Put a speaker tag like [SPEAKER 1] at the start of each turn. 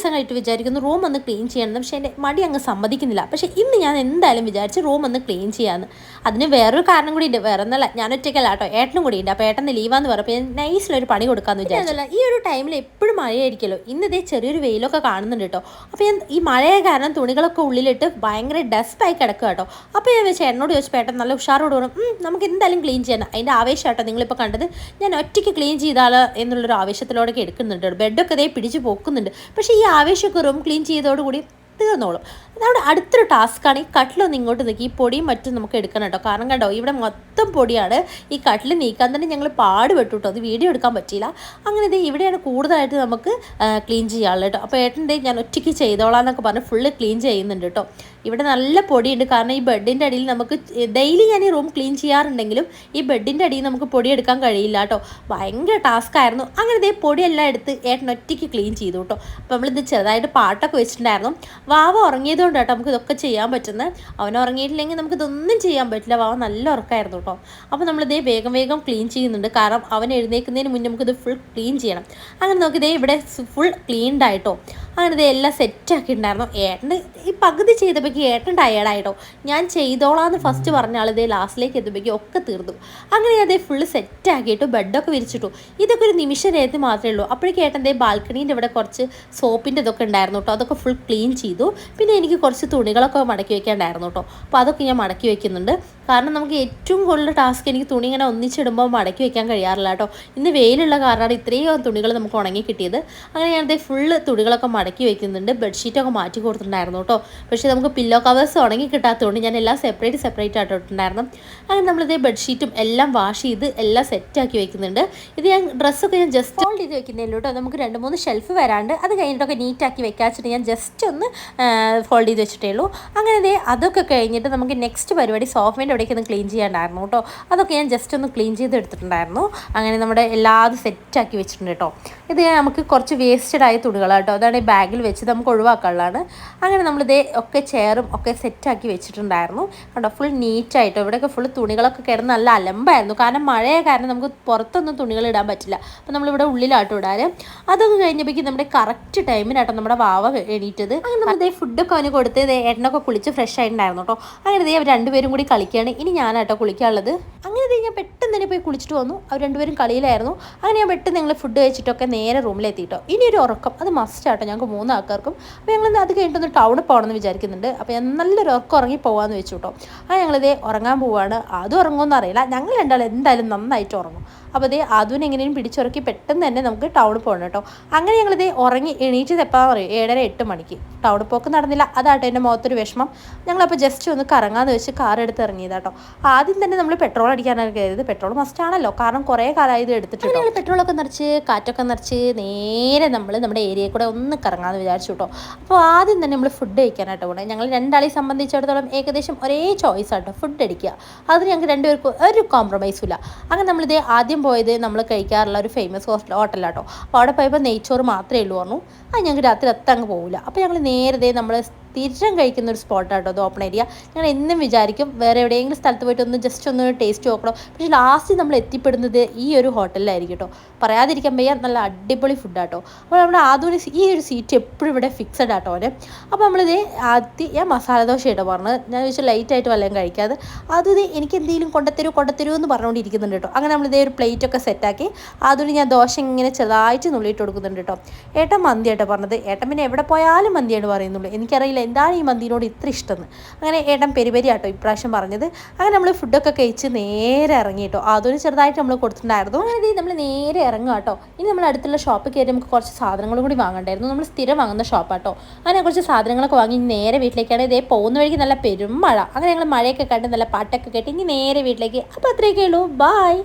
[SPEAKER 1] ദിവസമായിട്ട് വിചാരിക്കുന്നു റൂം ഒന്ന് ക്ലീൻ ചെയ്യണം പക്ഷേ എന്റെ മടി അങ്ങ് സമ്മതിക്കുന്നില്ല. പക്ഷേ ഇന്ന് ഞാൻ എന്തായാലും വിചാരിച്ച് റൂം ഒന്ന് ക്ലീൻ ചെയ്യാമെന്ന് അതിന് വേറൊരു കാരണം കൂടി ഉണ്ട്. വേറെ ഒന്നല്ല ഞാൻ ഒറ്റയ്ക്കല്ല കേട്ടോ. ഏട്ടനും കൂടി ഉണ്ട്. അപ്പോൾ ഏട്ടൻ ലീവാന്ന് പറഞ്ഞപ്പോൾ ഞാൻ നൈസിലൊരു പണി കൊടുക്കാമെന്ന് വിചാരിച്ചല്ല ഈ ഒരു ടൈമിൽ എപ്പോഴും മഴയായിരിക്കുമല്ലോ. ഇന്നതേ ചെറിയൊരു വെയിലൊക്കെ കാണുന്നുണ്ട് കേട്ടോ. അപ്പോൾ ഞാൻ ഈ മഴയെ കാരണം തുണികളൊക്കെ ഉള്ളിലിട്ട് ഭയങ്കര ഡസ്റ്റായി കിടക്കുക കേട്ടോ. അപ്പോൾ ഞാൻ വെച്ചാൽ എന്നോട് ചോദിച്ചപ്പോൾ ഏട്ടൻ നല്ല ഉഷാറോട് പറഞ്ഞു നമുക്ക് എന്തായാലും ക്ലീൻ ചെയ്യണം അതിന്റെ ആവേശം കേട്ടോ നിങ്ങളിപ്പോൾ കണ്ടത്. ഞാൻ ഒറ്റയ്ക്ക് ക്ലീൻ ചെയ്താൽ എന്നുള്ളൊരു ആവേശത്തിലൂടെ എടുക്കുന്നുണ്ട് ബെഡൊക്കെ ഇതേ പിടിച്ച് പോക്കുന്നുണ്ട്. പക്ഷേ ഈ ആവേശമൊക്കെ ക്ലീൻ ചെയ്തതോടുകൂടി തീർന്നോളും. നമ്മുടെ അടുത്തൊരു ടാസ്ക്കാണ് ഈ കട്ടിലൊന്ന് ഇങ്ങോട്ട് നീക്കി ഈ പൊടിയും മറ്റും നമുക്ക് എടുക്കണം കേട്ടോ. കാരണം കണ്ടോ ഇവിടെ മൊത്തം പൊടിയാണ് ഈ കട്ടിൽ നീക്കാൻ തന്നെ ഞങ്ങൾ പാടുപെട്ടു കേട്ടോ അത് വീഡിയോ എടുക്കാൻ പറ്റിയില്ല. അങ്ങനെ ഇത് ഇവിടെയാണ് കൂടുതലായിട്ട് നമുക്ക് ക്ലീൻ ചെയ്യാനുള്ളത് കേട്ടോ. അപ്പോൾ ഏട്ടന്റെ ഞാൻ ഒറ്റയ്ക്ക് ചെയ്തോളാം എന്നൊക്കെ പറഞ്ഞ് ഫുള്ള് ക്ലീൻ ചെയ്യുന്നുണ്ട് കേട്ടോ. ഇവിടെ നല്ല പൊടിയുണ്ട്. കാരണം ഈ ബെഡിന്റെ അടിയിൽ നമുക്ക് ഡെയിലി ഞാൻ ഈ റൂം ക്ലീൻ ചെയ്യാറുണ്ടെങ്കിലും ഈ ബെഡിന്റെ അടിയിൽ നമുക്ക് പൊടി എടുക്കാൻ കഴിയില്ല കേട്ടോ. ഭയങ്കര ടാസ്ക് ആയിരുന്നു. അങ്ങനെ ഇതേ പൊടിയെല്ലാം എടുത്ത് ഏട്ടൻ ഒറ്റയ്ക്ക് ക്ലീൻ ചെയ്തു കേട്ടോ. അപ്പോൾ നമ്മളിത് ചെറുതായിട്ട് പാട്ടൊക്കെ വെച്ചിട്ടുണ്ടായിരുന്നു. വാവ ഉറങ്ങിയതുകൊണ്ട് കേട്ടോ നമുക്ക് ഇതൊക്കെ ചെയ്യാൻ പറ്റുന്നത്. അവൻ ഉറങ്ങിയിട്ടില്ലെങ്കിൽ നമുക്ക് ഇതൊന്നും ചെയ്യാൻ പറ്റില്ല. വാവ നല്ല ഉറക്കമായിരുന്നു കേട്ടോ. അപ്പോൾ നമ്മളിതേ വേഗം വേഗം ക്ലീൻ ചെയ്യുന്നുണ്ട്. കാരണം അവൻ എഴുന്നേൽക്കുന്നതിന് മുന്നേ നമുക്കിത് ഫുൾ ക്ലീൻ ചെയ്യണം. അങ്ങനെ നോക്കിയതേ ഇവിടെ ഫുൾ ക്ലീൻഡ് ആയിട്ടോ. അങ്ങനെ ഇതേ എല്ലാം സെറ്റാക്കി ഉണ്ടായിരുന്നു ഏട്ടൻ ഈ പകുതി ചെയ്തപ്പോഴേക്ക് ഏട്ടൻ ടയേർഡായിട്ടോ ഞാൻ ചെയ്തോളാന്ന് ഫസ്റ്റ് പറഞ്ഞ ആൾ ഇതേ ലാസ്റ്റിലേക്ക് എത്തുമ്പോഴേക്കും ഒക്കെ തീർന്നു. അങ്ങനെ അതേ ഫുള്ള് സെറ്റാക്കിയിട്ടു ബെഡൊക്കെ വിരിച്ചിട്ടു. ഇതൊക്കെ ഒരു നിമിഷ നേരത്തെ മാത്രമേ ഉള്ളൂ. അപ്പോഴേക്കും ഏട്ടൻ ദേ ബാൽക്കണീന്റെ ഇവിടെ കുറച്ച് സോപ്പിന്റെ ഇതൊക്കെ ഉണ്ടായിരുന്നു കേട്ടോ അതൊക്കെ ഫുൾ ക്ലീൻ ചെയ്തു. പിന്നെ എനിക്ക് കുറച്ച് തുണികളൊക്കെ മടക്കി വെക്കാണ്ടായിരുന്നു കേട്ടോ അപ്പോൾ അതൊക്കെ ഞാൻ മടക്കി വെക്കുന്നുണ്ട്. കാരണം നമുക്ക് ഏറ്റവും കൂടുതൽ ടാസ്ക് എനിക്ക് തുണി ഇങ്ങനെ ഒന്നിച്ചിടുമ്പോൾ മടക്കി വെക്കാൻ കഴിയാറില്ല കേട്ടോ ഇന്ന് വെയിലുള്ള കാരണമാണ് ഇത്രയും തുണികൾ നമുക്ക് ഉണങ്ങി കിട്ടിയത്. അങ്ങനെ ഞാനത് ഫുള്ള് തുണികളൊക്കെ മടക്കി വെക്കുന്നുണ്ട്. ബെഡ്ഷീറ്റൊക്കെ മാറ്റി കൊടുത്തിട്ടുണ്ടായിരുന്നു കേട്ടോ പക്ഷേ നമുക്ക് പില്ലോ കവേഴ്സ് ഉണങ്ങി കിട്ടാത്തതുകൊണ്ട് ഞാൻ എല്ലാം സെപ്പറേറ്റ് സെപ്പറേറ്റ് ആയിട്ട് ഇട്ടിട്ടുണ്ടായിരുന്നു. അങ്ങനെ നമ്മളിതേ ബെഡ്ഷീറ്റും എല്ലാം വാഷ് ചെയ്ത് എല്ലാം സെറ്റാക്കി വെക്കുന്നുണ്ട്. ഇത് ഞാൻ ഡ്രസ്സൊക്കെ ഞാൻ ജസ്റ്റ് ഹോൾഡ് ചെയ്ത് വെക്കുന്നതിലൂടെ നമുക്ക് രണ്ട് മൂന്ന് ഷെൽഫ് വരാണ്ട് അത് കഴിഞ്ഞിട്ടൊക്കെ നീറ്റാക്കി വെക്കാച്ചിട്ട് ഞാൻ ജസ്റ്റ് ഒന്ന് ഫോൾഡ് ചെയ്ത് വെച്ചിട്ടേ ഉള്ളൂ. അങ്ങനെ ദേ അതൊക്കെ കഴിഞ്ഞിട്ട് നമുക്ക് നെക്സ്റ്റ് പരിപാടി സോഫേന്റെ അവിടേക്ക് ഒന്ന് ക്ലീൻ ചെയ്യാണ്ടായിരുന്നു കേട്ടോ. അതൊക്കെ ഞാൻ ജസ്റ്റ് ഒന്ന് ക്ലീൻ ചെയ്ത് എടുത്തിട്ടുണ്ടായിരുന്നു. അങ്ങനെ നമ്മുടെ എല്ലാതും സെറ്റാക്കി വെച്ചിട്ടുണ്ട് കേട്ടോ. ഇത് നമുക്ക് കുറച്ച് വേസ്റ്റഡ് ആയ തുണികളാണ് കേട്ടോ. അതാണ് ബാഗിൽ വെച്ച് നമുക്ക് ഒഴിവാക്കാനുള്ളതാണ്. അങ്ങനെ നമ്മളിതേ ഒക്കെ ചെയറും ഒക്കെ സെറ്റാക്കി വെച്ചിട്ടുണ്ടായിരുന്നു. കേട്ടോ ഫുൾ നീറ്റായിട്ടോ ഇവിടെയൊക്കെ ഫുൾ തുണികളൊക്കെ കിടന്ന് നല്ല അലമ്പായിരുന്നു. കാരണം മഴയെ കാരണം നമുക്ക് പുറത്തൊന്നും തുണികൾ ഇടാൻ പറ്റില്ല. അപ്പോൾ നമ്മളിവിടെ ഉള്ളിലാട്ടോ ഇടാറ് അതൊക്കെ കഴിഞ്ഞപ്പോഴേക്കും നമ്മുടെ കറക്റ്റ് ടൈമിനാട്ടോ നമ്മുടെ വാവ എണീറ്റത്. അങ്ങനെ നമ്മൾ ഇതേ ഫുഡൊക്കെ അവന് കൊടുത്ത് ദേ ഏട്ടനൊക്കെ കുളിച്ച് ഫ്രഷ് ആയിട്ടുണ്ടായിരുന്നു കേട്ടോ അങ്ങനെ അവർ രണ്ടുപേരും കൂടി കളിക്കുകയാണ് ഇനി ഞാനാട്ടോ കുളിക്കാനുള്ളത്. ദേ ഞാൻ പെട്ടെന്ന് തന്നെ പോയി കുളിച്ചിട്ട് വന്നു. അവർ രണ്ടുപേരും കളിയിലായിരുന്നു. അങ്ങനെ ഞാൻ പെട്ടെന്ന് ഞങ്ങൾ ഫുഡ് കഴിച്ചിട്ടൊക്കെ നേരെ റൂമിലെത്തിയിട്ടോ ഇനി ഒരു ഉറക്കം. അത് മസ്റ്റ് ആട്ടോ ഞങ്ങൾക്ക് മൂന്ന് ആൾക്കാർക്കും. അപ്പോൾ ഞങ്ങൾ അത് കഴിഞ്ഞിട്ടൊന്ന് ടൗണിൽ പോകണമെന്ന് വിചാരിക്കുന്നുണ്ട്. അപ്പോൾ ഞാൻ നല്ലൊരു ഉറക്കം ഉറങ്ങി പോകാമെന്ന് വെച്ചു കേട്ടോ ആ ഞങ്ങളിതേ ഉറങ്ങാൻ പോവാണ്. അതും ഉറങ്ങുമെന്ന് അറിയില്ല. ഞങ്ങൾ രണ്ടാളും എന്തായാലും നന്നായിട്ട് ഉറങ്ങും. അപ്പോൾ അതേ അതും എങ്ങനെയും പിടിച്ചുറക്കി പെട്ടെന്ന് തന്നെ നമുക്ക് ടൗണിൽ പോകണം കേട്ടോ അങ്ങനെ ഞങ്ങളിതേ ഉറങ്ങി എണീറ്റത് എപ്പോഴാണെന്ന് പറയും ഏഴര എട്ട് മണിക്ക്. ടൗണിൽ പോക്ക് നടന്നില്ല. അതാട്ടോ എന്റെ മുഖത്തൊരു വിഷമം. ഞങ്ങളപ്പോൾ ജസ്റ്റ് ഒന്ന് കറങ്ങാന്ന് വെച്ച് കാർ എടുത്ത് ഇറങ്ങിയതാട്ടോ ആദ്യം തന്നെ നമ്മൾ പെട്രോൾ അടിക്കാനാണ് കയറിയത് പെട്രോൾ മസ്റ്റ് ആണല്ലോ. കാരണം കുറേ കാലമായി ഇത് എടുത്തിട്ട് ഞങ്ങൾ പെട്രോളൊക്കെ നിറച്ച് കാറ്റൊക്കെ നിറച്ച് നേരെ നമ്മൾ നമ്മുടെ ഏരിയയിൽ കൂടെ ഒന്ന് കറങ്ങാമെന്ന് വിചാരിച്ചു കേട്ടോ അപ്പോൾ ആദ്യം തന്നെ നമ്മൾ ഫുഡ് കഴിക്കാനായിട്ട് പോകണം ഞങ്ങൾ രണ്ടാളെ സംബന്ധിച്ചിടത്തോളം ഏകദേശം ഒരേ ചോയ്സ് ആട്ടോ ഫുഡ് അടിക്കുക. അതിന് ഞങ്ങൾക്ക് രണ്ടുപേർക്കും ഒരു കോംപ്രമൈസും ഇല്ല. അങ്ങനെ നമ്മളിത് ആദ്യം പോയത് നമ്മൾ കഴിക്കാറുള്ള ഒരു ഫേമസ് ഹോസ്റ്റൽ ഹോട്ടലാട്ടോ അപ്പോൾ അവിടെ പോയപ്പോൾ നെയ്ച്ചോറ് മാത്രമേ ഉള്ളൂ പറഞ്ഞു. അത് ഞങ്ങൾക്ക് രാത്രി അത്ത അങ്ങ് പോകില്ല അപ്പോൾ ഞങ്ങൾ നേരത്തെ നമ്മൾ സ്ഥിരം കഴിക്കുന്ന ഒരു സ്പോട്ടാട്ടോ അത് ഓപ്പൺ ഏരിയ ഞങ്ങൾ എന്നും വിചാരിക്കും വേറെ എവിടെയെങ്കിലും സ്ഥലത്ത് പോയിട്ട് ഒന്ന് ജസ്റ്റ് ഒന്ന് ടേസ്റ്റ് നോക്കണം. പക്ഷേ ലാസ്റ്റ് നമ്മൾ എത്തിപ്പെടുന്നത് ഈ ഒരു ഹോട്ടലിലായിരിക്കും കേട്ടോ പറയാതിരിക്കാൻ വയ്യ നല്ല അടിപൊളി ഫുഡാട്ടോ അപ്പോൾ നമ്മൾ ആദ്യം ഈ ഒരു സീറ്റ് എപ്പോഴും ഇവിടെ ഫിക്സഡ് ആട്ടോ അവന് അപ്പോൾ നമ്മളിത് ആദ്യം ഞാൻ മസാല ദോശ കേട്ടോ പറഞ്ഞത്. ഞാൻ ചോദിച്ചാൽ ലൈറ്റ് ആയിട്ട് വല്ലതും കഴിക്കാതെ. അതും എനിക്ക് എന്തെങ്കിലും കൊണ്ടത്തരൂ കൊണ്ടത്തരൂ എന്ന് പറഞ്ഞുകൊണ്ടിരിക്കുന്നുണ്ട് കേട്ടോ അങ്ങനെ നമ്മളിതേ ഒരു പ്ലേറ്റൊക്കെ സെറ്റാക്കി അതുകൊണ്ട് ഞാൻ ദോശ ഇങ്ങനെ ചെറുതായിട്ട് നുള്ളിയിട്ട് കൊടുക്കുന്നുണ്ട് കേട്ടോ ഏട്ടൻ മന്തി കേട്ടോ പറഞ്ഞത്. ഏട്ടൻ പിന്നെ എവിടെ പോയാലും മന്തിയാണ് പറയുന്നുള്ളൂ. എനിക്കറിയില്ല എന്താണ് ഈ മന്തിനോട് ഇത്ര ഇഷ്ടമെന്ന് അങ്ങനെ ഏട്ടൻ പെരുപരി ആട്ടോ ഇപ്രാവശ്യം പറഞ്ഞത്. അങ്ങനെ നമ്മൾ ഫുഡൊക്കെ കഴിച്ച് നേരെ ഇറങ്ങി കേട്ടോ. അതൊരു ചെറുതായിട്ട് നമ്മൾ കൊടുത്തിട്ടുണ്ടായിരുന്നു. അങ്ങനെ നമ്മൾ നേരെ ഇറങ്ങുക കേട്ടോ. ഇനി നമ്മൾ അടുത്തുള്ള ഷോപ്പിൽ കയറി നമുക്ക് കുറച്ച് സാധനങ്ങളും കൂടി വാങ്ങണ്ടായിരുന്നു. നമ്മൾ സ്ഥിരം വാങ്ങുന്ന ഷോപ്പാട്ടോ അങ്ങനെ കുറച്ച് സാധനങ്ങളൊക്കെ വാങ്ങി നേരെ വീട്ടിലേക്കാണ്. ഇതേ പോകുന്ന വഴിക്ക് നല്ല പെരുമഴ. അങ്ങനെ ഞങ്ങൾ മഴയൊക്കെ കണ്ട് നല്ല പാട്ടൊക്കെ കേട്ട് ഇനി നേരെ വീട്ടിലേക്ക്. അപ്പോൾ അത്രയൊക്കെ ഉള്ളൂ. ബായ്